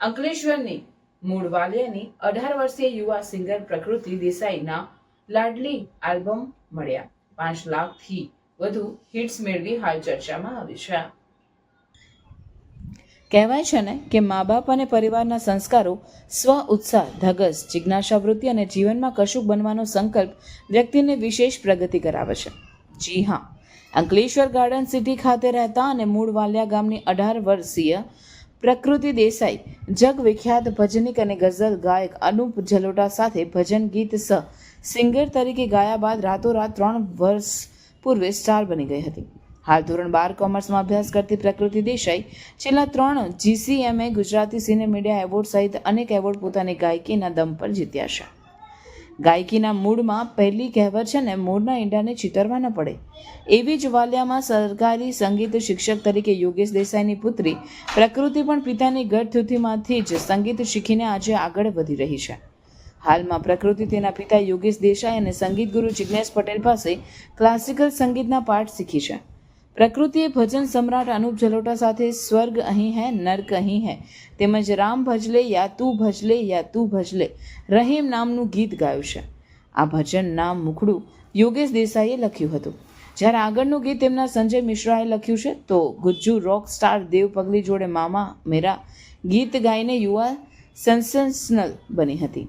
અંકલેશ્વરની મૂળ અઢાર વર્ષીય યુવા સિંગર પ્રકૃતિ દેસાઈના લાડલી આલ્બમ મળ્યા. પાંચ લાખથી વધુ હિટ્સ મેળવી હાલ ચર્ચામાં આવી છે. કહેવાય છે ને કે મા બાપ અને પરિવારના સંસ્કારો સ્વ ઉત્સાહ, ધગસ જિજ્ઞાસાવૃત્તિ અને જીવનમાં કશુંક બનવાનો સંકલ્પ વ્યક્તિને વિશેષ પ્રગતિ કરાવે છે. જી હા, અંકલેશ્વર ગાર્ડન સિટી ખાતે રહેતા અને મૂળ વાલિયા ગામની અઢાર વર્ષીય પ્રકૃતિ દેસાઈ જગવિખ્યાત ભજનિક અને ગઝલ ગાયક અનુપ જલોટા સાથે ભજન ગીત સહ સિંગર તરીકે ગાયા બાદ રાતોરાત ત્રણ વર્ષ પૂર્વે સ્ટાર બની ગઈ હતી. હાલ ધોરણ બાર કોમર્સમાં અભ્યાસ કરતી પ્રકૃતિ દેસાઈ, છેલ્લા ત્રણ GCMA Gujarati cine media award સહિત અનેક એવોર્ડ પોતાની ગાયકીના દમ પર જીત્યા છે. ગાયકીના મૂળમાં પહેલી કહેવત છે ને મૂળના ઈંડાને ચિતરવા ન પડે. એવી જ વાલિયામાં સરકારી સંગીત શિક્ષક તરીકે યોગેશ દેસાઈની પુત્રી, પ્રકૃતિ પણ પિતાની ગઢથુથીમાંથી જ સંગીત શીખીને આજે આગળ વધી રહી છે. હાલમાં પ્રકૃતિ તેના પિતા યોગેશ દેસાઈ અને સંગીત ગુરુ જિજ્ઞેશ પટેલ પાસે ક્લાસિકલ સંગીતના પાઠ શીખી છે. પ્રકૃતિએ ભજન સમ્રાટ અનુપ જલોટા સાથે સ્વર્ગ અહીં હૈ, નર્ક અહીં હૈ. તેમજ રામ ભજલે યા તું ભજલે યા તું ભજલે. રહીમ નામનું ગીત ગાયું છે. આ ભજન નામ મુખડું યોગેશ દેસાઈએ લખ્યું હતું. જ્યારે આગળનું ગીત તેમના સંજય મિશ્રાએ લખ્યું છે, તો ગુજ્જુ રોક સ્ટાર દેવ પગલી જોડે મામા મેરા ગીત ગાઈને યુવા સેન્સેશનલ બની હતી.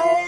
Oh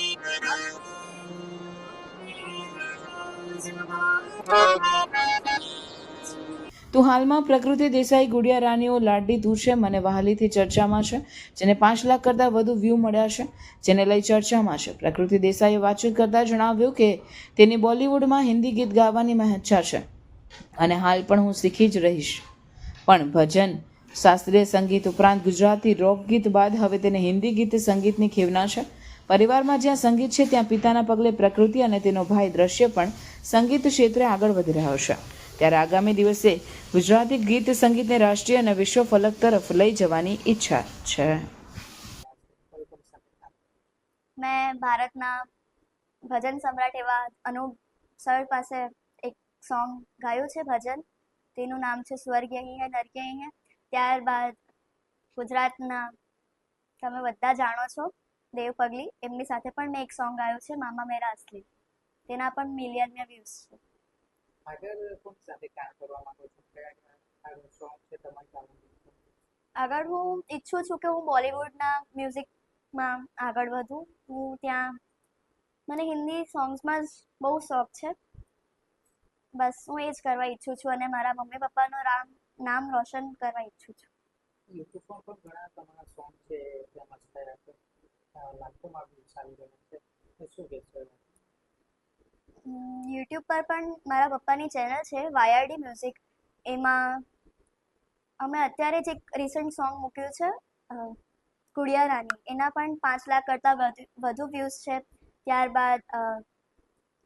તો હાલમાં પ્રકૃતિ દેસાઈ ગુડિયા રાનીઓ લાડલી તું અને વહાલીથી ચર્ચામાં છે, જેને પાંચ લાખ કરતાં વધુ વ્યૂ મળ્યા છે, જેને લઈ ચર્ચામાં છે. પ્રકૃતિ દેસાઈએ વાતચીત કરતાં જણાવ્યું કે, તેની બોલિવૂડમાં હિન્દી ગીત ગાવાની મહેચ્છા છે અને હાલ પણ હું શીખી જ રહીશ. પણ ભજન, શાસ્ત્રીય સંગીત ઉપરાંત ગુજરાતી રોક ગીત બાદ હવે તેને હિન્દી ગીત સંગીતની ખેવના છે. પરિવારમાં જ્યાં સંગીત છે, ત્યાં પિતાના પગલે પ્રકૃતિ અને તેનો ભાઈ દ્રશ્ય પણ સંગીત ક્ષેત્રે આગળ વધી રહ્યો છે. ત્યારે આગામી દિવસે ગુજરાતી ગીત સંગીતને રાષ્ટ્રીય અને વિશ્વ ફલક તરફ લઈ જવાની ઈચ્છા છે. મેં ભારતના ભજન સમ્રાટ એવા અનુપ સર પાસે એક સોંગ ગાયું છે, ભજન. તેનું નામ છે સ્વર્ગ અહીં હે હે ત્યારબાદ ગુજરાતના તમે બધા જાણો છો, દેવ પગલી. એમની સાથે પણ મેં એક સોંગ ગાયું છે, મામા મેરા અસલી. તેના પણ મિલિયન વ્યૂઝ છે. આગળ કોની સાથે કામ કરવા માંગો છો? કયા કયા સોંગ છે તમારી પાસે? આગળ હું ઈચ્છું છું કે હું બોલિવૂડના મ્યુઝિકમાં આગળ વધું. હું ત્યાં મને હિન્દી સોંગ્સમાં જ બહુ શોખ છે. બસ હું એ જ કરવા ઈચ્છું છું અને મારા મમ્મી પપ્પાનું રામ નામ રોશન કરવા ઈચ્છું છું. યુટ્યુબ પર પણ ઘણા તમારા સોંગ છે ફેમસ થયા છે લાખોમાં views આવી રહ્યા છે. શું કહેશો? યુટ્યુબ પર પણ મારા પપ્પાની ચેનલ છે, વાયરડી મ્યુઝિક. એમાં અમે અત્યારે જ એક રિસન્ટ સોંગ મૂક્યું છે કુડિયા રાની. એના પણ પાંચ લાખ કરતાં વધુ વ્યૂઝ છે. ત્યારબાદ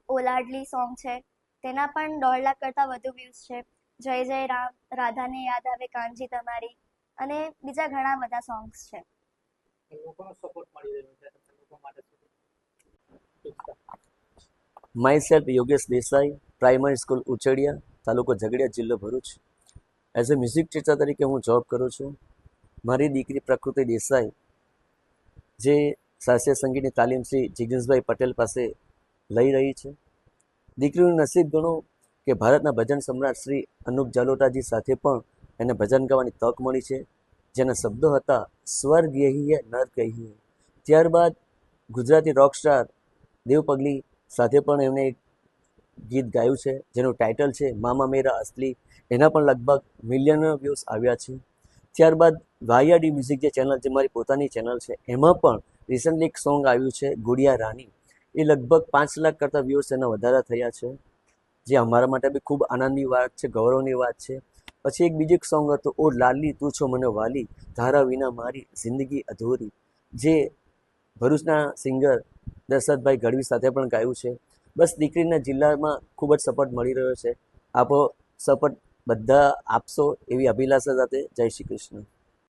ઓલાડલી સોંગ છે. તેના પણ દોઢ લાખ કરતાં વધુ વ્યૂઝ છે. જય જય રામ, રાધાને યાદ આવે કાનજી તમારી. અને બીજા ઘણા બધા સોંગ્સ છે. Myself Yogesh Desai primary school Uchadiya તાલુકો ઝઘડિયા, જિલ્લો Bharuch. As a music teacher તરીકે હું જોબ કરું છું. મારી દીકરી પ્રકૃતિ દેસાઈ, જે શાસ્ત્રીય સંગીતની તાલીમ શ્રી જિગ્નેશભાઈ પટેલ પાસે લઈ રહી છે. દીકરીનું નસીબ ગણો કે ભારતના ભજન સમ્રાટ શ્રી અનુપ જાલોટાજી સાથે પણ એને ભજન ગાવાની તક મળી છે. જેના શબ્દો હતા સ્વર્ગ યહીએ નર્ક યહી ત્યારબાદ ગુજરાતી રોક સ્ટાર દેવ સાથે પણ એમણે એક ગીત ગાયું છે, જેનું ટાઇટલ છે, મામા મેરા અસલી એના પણ લગભગ મિલિયન વ્યૂઝ આવ્યા છે. ત્યારબાદ વાયાડી મ્યુઝિક જે ચેનલ જે મારી પોતાની ચેનલ છે, એમાં પણ રિસન્ટલી એક સોંગ આવ્યું છે, ગુડિયા રાની એ લગભગ પાંચ લાખ કરતાં વ્યૂઝ એના વધારા થયા છે, જે અમારા માટે બી ખૂબ આનંદની વાત છે, ગૌરવની વાત છે. પછી એક બીજું એક સોંગ હતું, ઓ લાલી, તું છો મને વાલી, ધારા વિના મારી જિંદગી અધૂરી જે ભરૂચના સિંગર દશરથભાઈ ગઢવી સાથે પણ ગાયું છે. બસ દીકરીના જિલ્લામાં ખૂબ જ સપોર્ટ મળી રહ્યો છે. આપો સપોર્ટ બધા આપશો એવી અભિલાષા સાથે જય શ્રી કૃષ્ણ.